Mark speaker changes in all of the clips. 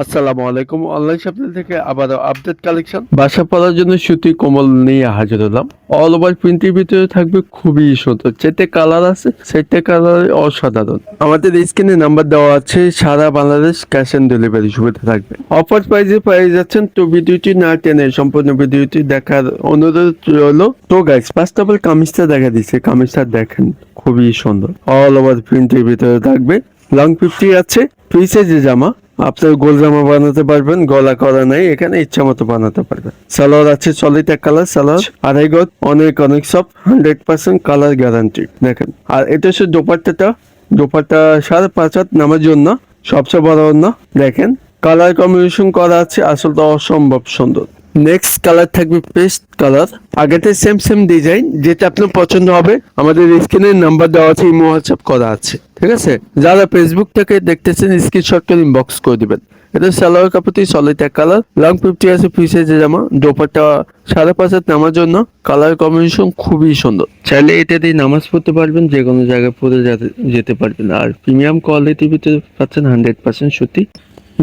Speaker 1: আসসালামু আলাইকুম। Online shopping থেকে আবারও আপডেট কালেকশন বাসা পড়ার জন্য সুতি, কোমল নিয়ে হাজির হলাম। অল ওভার প্রিন্টের ভিতরে থাকবে খুবই সুন্দর। যেটা কালার আছে, সেটা কালার অসাধারণ। আমাদের স্ক্রিনে নাম্বার দেওয়া আছে, সারা বাংলাদেশ ক্যাশ অন ডেলিভারি সুবিধা থাকবে। অফার প্রাইজে পেয়ে যাচ্ছেন তো ভিডিওটি না টেনে সম্পূর্ণ ভিডিওটি দেখার অনুরোধ রইল। তো গাইস ফার্স্ট অফ অল কামিজটা দেখা দিচ্ছে। কামিজটা দেখেন, খুবই সুন্দর। অল ওভার প্রিন্টের ভিতরে থাকবে। লং ফিফটি আছে ফ্রি সাইজের জামা। আপনার গোল জামা বানাতে পারবেন, গলা করা নাই, এখানে ইচ্ছা মতো বানাতে পারবেন। সালোয়ার আছে সলিড এক কালার সালোয়ার আড়াই গজ অনেক অনেক সব হান্ড্রেড পার্সেন্ট কালার গ্যারান্টি দেখেন। আর এটা হচ্ছে দোপাট্টাটা, দোপাট্টা সাড়ে পাঁচ হাত নামার জন্য, সবচেয়ে বড় অন্য, দেখেন। কালার কম্বিনেশন করা আছে আসলে অসম্ভব সুন্দর। নেক্সট কালার থাকবে পেস্ট কালার আগেতে সেম সেম ডিজাইন যেটা আপনার পছন্দ হবে। আমাদের স্ক্রিনে নাম্বার দেওয়া আছে, ইমো হোয়াটসঅ্যাপ করা আছে। ঠিক আছে? যারা ফেসবুক থেকে দেখতেছেন স্ক্রিনশট করে ইনবক্স করে দিবেন। এটা সালোয়ার কাপড়টি সলিড এক কালার লং ফিফটি আছে পিসেজে জামা। দোপাট্টা সাড়ে পাঁচ হাত নামার জন্য কালার কম্বিনেশন খুবই সুন্দর। চাইলে এটা দিয়ে নামাজ পড়তে পারবেন যে কোনো জায়গায় পরে যেতে- যেতে পারবেন। আর প্রিমিয়াম কোয়ালিটির ভিতরে পাচ্ছেন হান্ড্রেড পার্সেন্ট সত্যি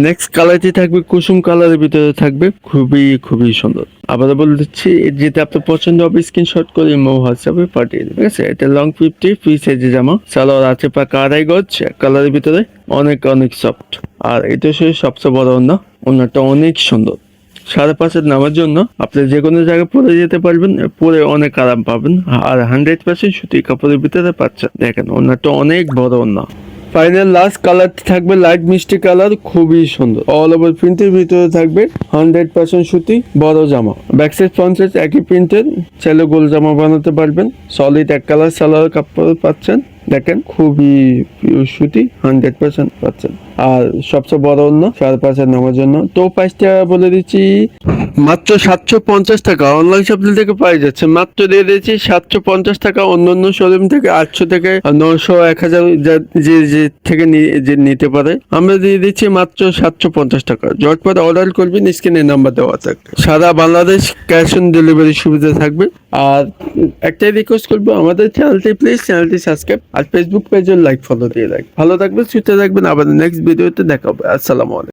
Speaker 1: নেক্সট কালারটি থাকবে কুসুম কালারের ভিতরে থাকবে। খুবই খুবই সুন্দর। আবার বলে দিচ্ছি যেটা আপনার পছন্দ হবে স্ক্রিনশট করে ইমো হোয়াটসঅ্যাপে পাঠিয়ে দেবেন, ঠিক আছে? এটা লং ফিফটি ফ্রি সাইজে জামা। সালোয়ার আছে পাকা আড়াই গজ কালারের ভিতরে অনেক অনেক সফট আর এটা হচ্ছে সবচেয়ে বড় অন্য অন্যটা অনেক সুন্দর। সাড়ে পাঁচের নামার জন্য আপনি যে কোনো জায়গায় পরে যেতে পারবেন, পরে অনেক আরাম পাবেন। আর হান্ড্রেড পার্সেন্ট সুতি কাপড়ের ভিতরে পাচ্ছেন। দেখেন অন্যটা অনেক বড় অন্য ফাইনাল লাস্ট কালার থাকবে লাইট মিষ্টি কালার খুবই সুন্দর। অল ওভার প্রিন্টের ভিতরে থাকবে হান্ড্রেড পার্সেন্ট সুতি, বড় জামা। ব্যাক সাইড ফ্রন্ট একই প্রিন্টের ছেলে গোল জামা বানাতে পারবেন। সলিড এক কালার সালোয়ার কাপড় পাচ্ছেন। দেখেন, খুবই সুতি হান্ড্রেড পার্সেন্ট পাচ্ছেন। আর সবচেয়ে বড় অন্য সাড়ে পাঁচ হাজার নামার জন্য। তো প্রাইসটা বলে দিচ্ছি, মাত্র সাতশো পঞ্চাশ টাকা। অনলাইন শপিং থেকে পাই যাচ্ছে। মাত্র দিয়ে দিয়েছি সাতশো পঞ্চাশ টাকা। অন্য অন্য শোরুম থেকে আটশো থেকে নশো এক হাজার যা- যে থেকে যে নিতে পারে। আমরা দিয়ে দিচ্ছি মাত্র সাতশো পঞ্চাশ টাকা। ঝটপট অর্ডার করবেন স্ক্রিনে নাম্বার দেওয়া থাকবে। সারা বাংলাদেশ ক্যাশ অন ডেলিভারি সুবিধা থাকবে। আর একটাই রিকোয়েস্ট করব, আমাদের চ্যানেলটি প্লিজ চ্যানেলটি সাবস্ক্রাইব আর ফেসবুক পেজের লাইক ফলো দিয়ে রাখবেন। ভালো থাকবেন, সুস্থ থাকবেন। আবার নেক্সট ভিডিওতে দেখা হবে আসসালামু আলাইকুম।